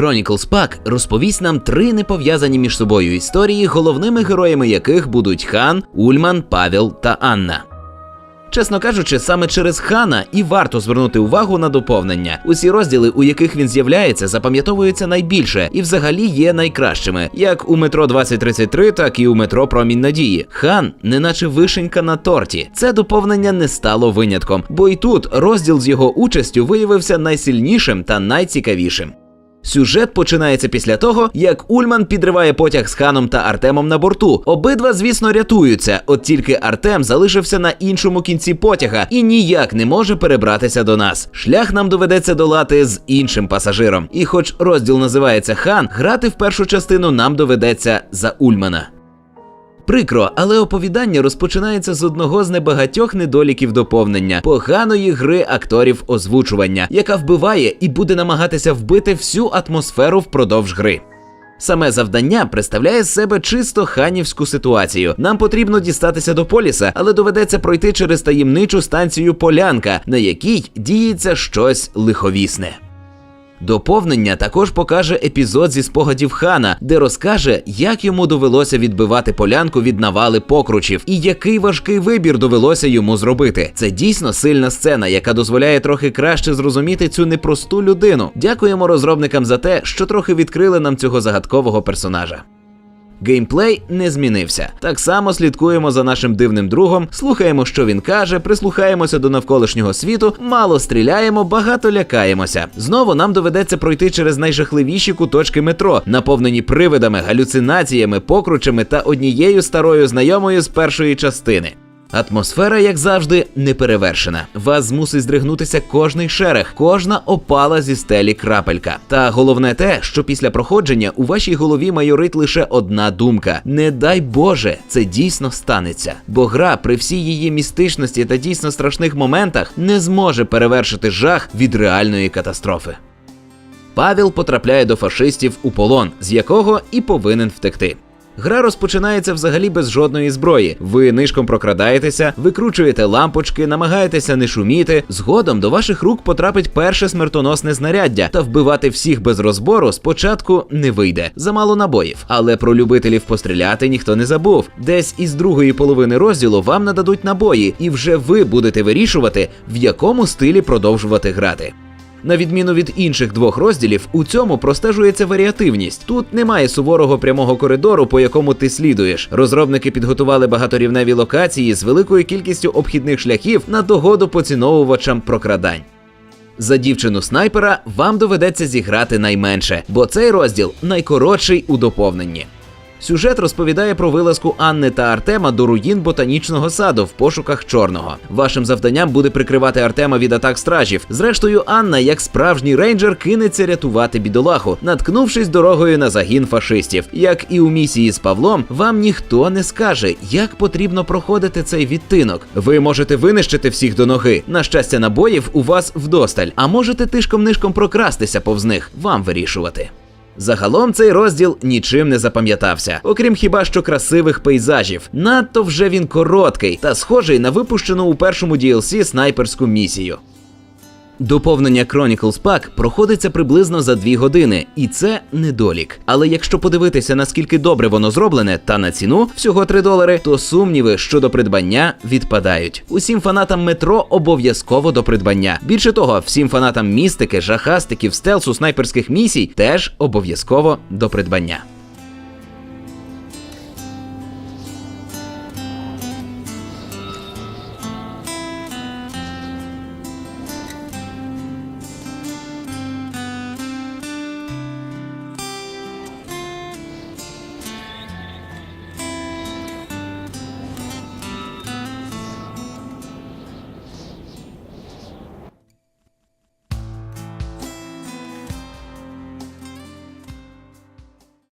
Chronicles Pack розповість нам три непов'язані між собою історії, головними героями яких будуть Хан, Ульман, Павел та Анна. Чесно кажучи, саме через Хана і варто звернути увагу на доповнення. Усі розділи, у яких він з'являється, запам'ятовуються найбільше і взагалі є найкращими, як у метро 2033, так і у метро Промінь Надії. Хан, неначе вишенька на торті. Це доповнення не стало винятком, бо і тут розділ з його участю виявився найсильнішим та найцікавішим. Сюжет починається після того, як Ульман підриває потяг з Ханом та Артемом на борту. Обидва, звісно, рятуються, от тільки Артем залишився на іншому кінці потяга і ніяк не може перебратися до нас. Шлях нам доведеться долати з іншим пасажиром. І хоч розділ називається Хан, грати в першу частину нам доведеться за Ульмана. Прикро, але оповідання розпочинається з одного з небагатьох недоліків доповнення поганої гри акторів озвучування, яка вбиває і буде намагатися вбити всю атмосферу впродовж гри. Саме завдання представляє з себе чисто ханівську ситуацію. Нам потрібно дістатися до поліса, але доведеться пройти через таємничу станцію Полянка, на якій діється щось лиховісне. Доповнення також покаже епізод зі спогадів хана, де розкаже, як йому довелося відбивати полянку від навали покручів і який важкий вибір довелося йому зробити. Це дійсно сильна сцена, яка дозволяє трохи краще зрозуміти цю непросту людину. Дякуємо розробникам за те, що трохи відкрили нам цього загадкового персонажа. Геймплей не змінився. Так само слідкуємо за нашим дивним другом, слухаємо, що він каже, прислухаємося до навколишнього світу, мало стріляємо, багато лякаємося. Знову нам доведеться пройти через найжахливіші куточки метро, наповнені привидами, галюцинаціями, покручами та однією старою знайомою з першої частини. Атмосфера, як завжди, неперевершена. Вас змусить здригнутися кожний шерех, кожна опала зі стелі крапелька. Та головне те, що після проходження у вашій голові майорить лише одна думка: не дай Боже, це дійсно станеться. Бо гра при всій її містичності та дійсно страшних моментах не зможе перевершити жах від реальної катастрофи. Павел потрапляє до фашистів у полон, з якого і повинен втекти. Гра розпочинається взагалі без жодної зброї. Ви нишком прокрадаєтеся, викручуєте лампочки, намагаєтеся не шуміти. Згодом до ваших рук потрапить перше смертоносне знаряддя, та вбивати всіх без розбору спочатку не вийде. Замало набоїв. Але про любителів постріляти ніхто не забув. Десь із другої половини розділу вам нададуть набої, і вже ви будете вирішувати, в якому стилі продовжувати грати. На відміну від інших двох розділів, у цьому простежується варіативність. Тут немає суворого прямого коридору, по якому ти слідуєш. Розробники підготували багаторівневі локації з великою кількістю обхідних шляхів на догоду поціновувачам прокрадань. За дівчину снайпера вам доведеться зіграти найменше, бо цей розділ найкоротший у доповненні. Сюжет розповідає про вилазку Анни та Артема до руїн ботанічного саду в пошуках чорного. Вашим завданням буде прикривати Артема від атак стражів. Зрештою, Анна, як справжній рейнджер, кинеться рятувати бідолаху, наткнувшись дорогою на загін фашистів. Як і у місії з Павлом, вам ніхто не скаже, як потрібно проходити цей відтинок. Ви можете винищити всіх до ноги. На щастя, набоїв у вас вдосталь, а можете тишком-нишком прокрастися повз них. Вам вирішувати. Загалом цей розділ нічим не запам'ятався, окрім хіба що красивих пейзажів. Надто вже він короткий та схожий на випущену у першому DLC снайперську місію. Доповнення Chronicles Pack проходиться приблизно за дві години, і це недолік. Але якщо подивитися, наскільки добре воно зроблене, та на ціну всього 3 долари, то сумніви щодо придбання відпадають. Усім фанатам метро обов'язково до придбання. Більше того, всім фанатам містики, жахастиків, стелсу, снайперських місій теж обов'язково до придбання.